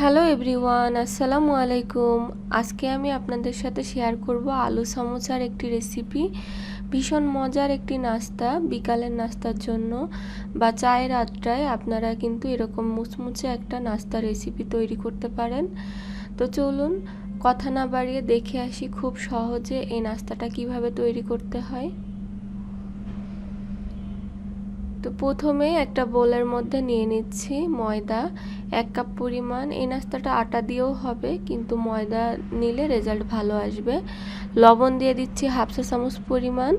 Hello everyone আসসালামু আলাইকুম আজকে আমি আপনাদের সাথে শেয়ার করব আলু সমোসার একটি রেসিপি ভীষণ মজার একটি নাস্তা, বিকালের নাস্তার জন্য বা চায়ের আড্ডায় আপনারা কিন্তু এরকম মুচমুচে একটা নাস্তা রেসিপি তৈরি করতে পারেন। তো চলুন কথা না বাড়িয়ে দেখে আসি খুব সহজে এই নাস্তাটা কীভাবে তৈরি করতে হয়। তো প্রথমে একটা বোলের মধ্যে নিয়ে নিচ্ছি ময়দা। এক কাপ পরিমাণ। এই নাস্তাটা আটা দিয়েও হবে, কিন্তু ময়দা নিলে রেজাল্ট ভালো আসবে। লবণ দিয়ে দিচ্ছি হাফ চা চামচ পরিমাণ।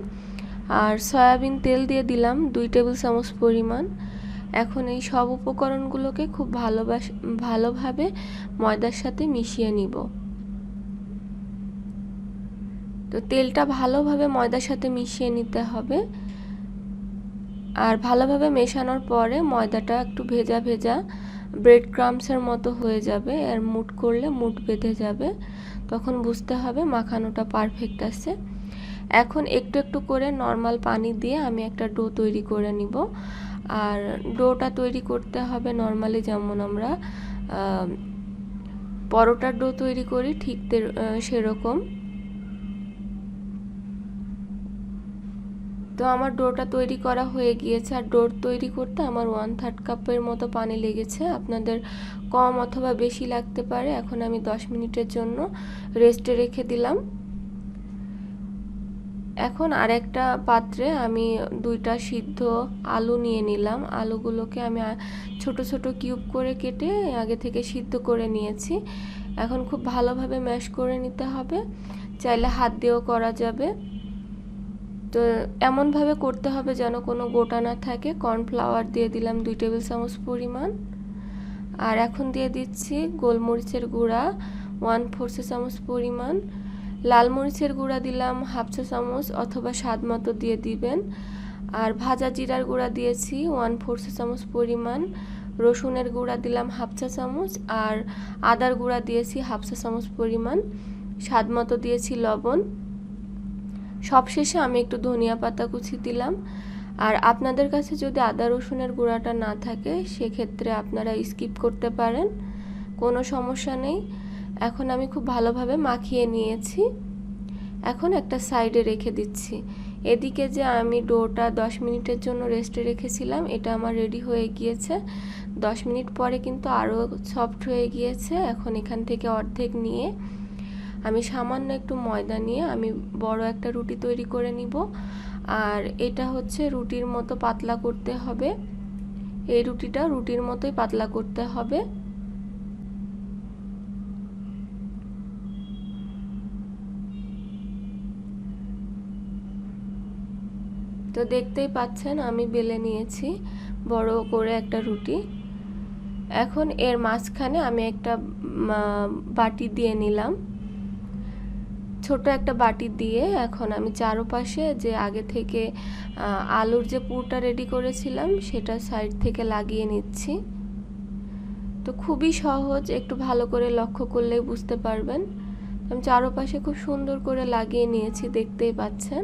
আর সয়াবিন তেল দিয়ে দিলাম দুই টেবিল চামচ পরিমাণ। এখন এই সব উপকরণগুলোকে খুব ভালোবাস, ভালোভাবে ময়দার সাথে মিশিয়ে নিব। তো তেলটা ভালোভাবে ময়দার সাথে মিশিয়ে নিতে হবে। আর ভালোভাবে মেশানোর পরে ময়দাটা একটু ভেজা ভেজা ব্রেড ক্রামসের মতো হয়ে যাবে। আর মুট করলে মুট বেঁধে যাবে। তখন বুঝতে হবে মাখানোটা পারফেক্ট আছে। এখন একটু একটু করে নর্মাল পানি দিয়ে আমি একটা ডো তৈরি করে নিব। আর ডোটা তৈরি করতে হবে নর্মালি যেমন আমরা পরোটার ডো তৈরি করি ঠিক সেরকম। তো আমার ডোটা তৈরি করা হয়ে গিয়েছে। আর ডোর তৈরি করতে আমার ওয়ান থার্ড কাপের মতো পানি লেগেছে। আপনাদের কম অথবা বেশি লাগতে পারে, এখন আমি দশ মিনিটের জন্য রেস্টে রেখে দিলাম। এখন আরেকটা পাত্রে আমি দুইটা সিদ্ধ আলু নিয়ে নিলাম। আলুগুলোকে আমি ছোট ছোট কিউব করে কেটে আগে থেকে সিদ্ধ করে নিয়েছি। এখন খুব ভালোভাবে ম্যাশ করে নিতে হবে। চাইলে হাত দিয়েও করা যাবে। তো এমনভাবে করতে হবে যেন কোনো গোটা না থাকে। কর্নফ্লাওয়ার দিয়ে দিলাম দুই টেবিল চামচ পরিমাণ। আর এখন দিয়ে দিচ্ছি গোলমরিচের গুঁড়া, ওয়ান ফোর চামচ পরিমাণ। লাল মরিচের গুঁড়া দিলাম হাফ চা চামচ অথবা স্বাদ মতো দিয়ে দিবেন। আর ভাজা জিরার গুঁড়া দিয়েছি ওয়ান ফোর চামচ পরিমাণ। রসুনের গুঁড়া দিলাম হাফ চা চামচ আর আদার গুঁড়া দিয়েছি হাফ চা চামচ পরিমাণ। স্বাদ মতো দিয়েছি লবণ। সবশেষে আমি একটু ধনিয়া পাতা কুচি দিলাম। আর আপনাদের কাছে যদি আদা রসুনের গুঁড়াটা না থাকে, সেক্ষেত্রে আপনারা স্কিপ করতে পারেন। কোনো সমস্যা নেই। এখন আমি খুব ভালোভাবে মাখিয়ে নিয়েছি। এখন একটা সাইডে রেখে দিচ্ছি। এদিকে যে আমি ডোটা দশ মিনিটের জন্য রেস্টে রেখেছিলাম, এটা আমার রেডি হয়ে গিয়েছে। দশ মিনিট পরে কিন্তু আরও সফট হয়ে গিয়েছে। এখন এখান থেকে অর্ধেক নিয়ে আমি সামান্য একটু ময়দা নিয়ে আমি বড় একটা রুটি তৈরি করে নিব। আর এটা হচ্ছে রুটির মতো পাতলা করতে হবে। এই রুটিটা রুটির মতোই পাতলা করতে হবে। তো দেখতেই পাচ্ছেন আমি বেলে নিয়েছি বড় করে একটা রুটি। এখন এর মাঝখানে আমি একটা বাটি দিয়ে নিলাম। ছোট একটা বাটি দিয়ে এখন আমি চারোপাশে যে আগে থেকে আলুর যে পুরটা রেডি করেছিলাম সেটা সাইড থেকে লাগিয়ে নিচ্ছি। তো খুবই সহজ, একটু ভালো করে লক্ষ্য করলেই বুঝতে পারবেন। আমি চারোপাশে খুব সুন্দর করে লাগিয়ে নিয়েছি, দেখতেই পাচ্ছেন।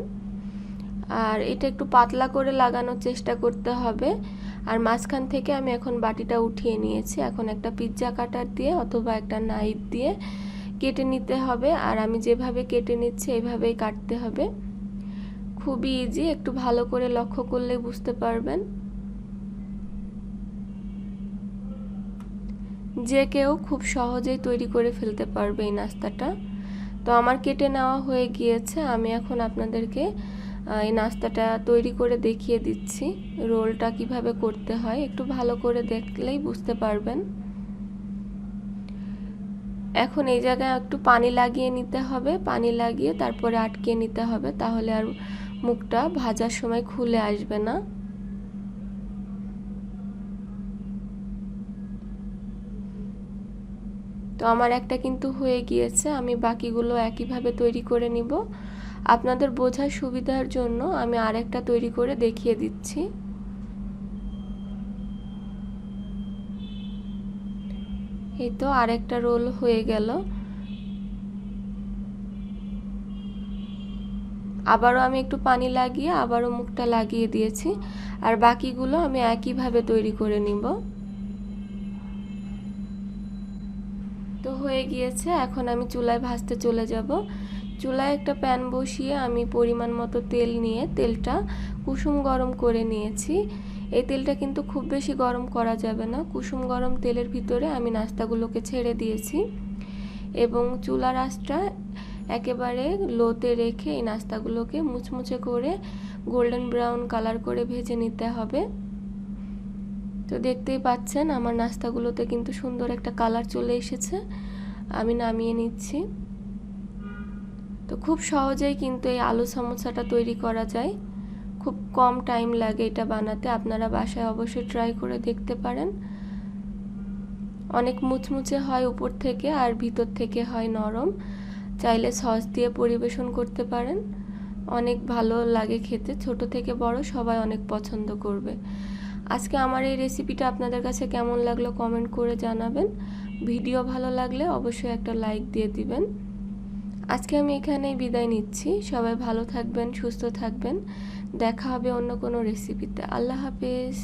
আর এটা একটু পাতলা করে লাগানোর চেষ্টা করতে হবে। আর মাঝখান থেকে আমি এখন বাটিটা উঠিয়ে নিয়েছি। এখন একটা পিৎজা কাটার দিয়ে অথবা একটা নাইফ দিয়ে কেটে নিতে হবে আর আমি যেভাবে কেটে নিচ্ছি এইভাবেই কাটতে হবে। খুবই ইজি একটু ভালো করে লক্ষ্য করলে বুঝতে পারবেন। যে কেউ খুব সহজেই তৈরি করে ফেলতে পারবে এই নাস্তাটা। তো আমার কেটে নেওয়া হয়ে গিয়েছে, আমি এখন আপনাদেরকে এই নাস্তাটা তৈরি করে দেখিয়ে দিচ্ছি। রোলটা কীভাবে করতে হয়, একটু ভালো করে দেখলেই বুঝতে পারবেন। এখন এই জায়গায় একটু পানি লাগিয়ে নিতে হবে, পানি লাগিয়ে তারপরে আটকে নিতে হবে, তাহলে আর মুখটা ভাজার সময় খুলে আসবে না। তো আমার একটা কিন্তু হয়ে গিয়েছে, আমি বাকিগুলো একইভাবে তৈরি করে নিব। আপনাদের বোঝার সুবিধার জন্য আমি আরেকটা তৈরি করে দেখিয়ে দিচ্ছি। এই তো আরেকটা রোল হয়ে গেল। আবারও আমি একটু পানি লাগিয়ে আবারও মুখটা লাগিয়ে দিয়েছি। আর বাকিগুলো আমি একইভাবে তৈরি করে নিব। তো হয়ে গিয়েছে, এখন আমি চুলায় ভাজতে চলে যাব। চুলায় একটা প্যান বসিয়ে আমি পরিমাণ মতো তেল নিয়ে তেলটা কুসুম গরম করে নিয়েছি। এই তেলটা কিন্তু খুব বেশি গরম করা যাবে না। কুসুম গরম তেলের ভিতরে আমি নাস্তাগুলোকে ছেড়ে দিয়েছি এবং চুলার আঁচটা একেবারে লোতে রেখে এই নাস্তাগুলোকে মুচমুচে করে গোল্ডেন ব্রাউন কালার করে ভেজে নিতে হবে। তো দেখতেই পাচ্ছেন আমার নাস্তাগুলোতে কিন্তু সুন্দর একটা কালার চলে এসেছে। আমি নামিয়ে নিচ্ছি। তো খুব সহজেই কিন্তু এই আলু সমোসাটা তৈরি করা যায়। খুব কম টাইম লাগে এটা বানাতে। আপনারা বাসায় অবশ্যই ট্রাই করে দেখতে পারেন। অনেক মুচমুচে হয় উপর থেকে আর ভিতর থেকে হয় নরম। চাইলে সস দিয়ে পরিবেশন করতে পারেন। অনেক ভালো লাগে খেতে। ছোট থেকে বড় সবাই অনেক পছন্দ করবে। আজকে আমার এই রেসিপিটা আপনাদের কাছে কেমন লাগল কমেন্ট করে জানাবেন। ভিডিও ভালো লাগলে অবশ্যই একটা লাইক দিয়ে দিবেন। আজকে আমি এখানেই বিদায় নিচ্ছি। সবাই ভালো থাকবেন, সুস্থ থাকবেন। দেখা হবে অন্য কোনো রেসিপিতে আল্লাহ হাফেজ।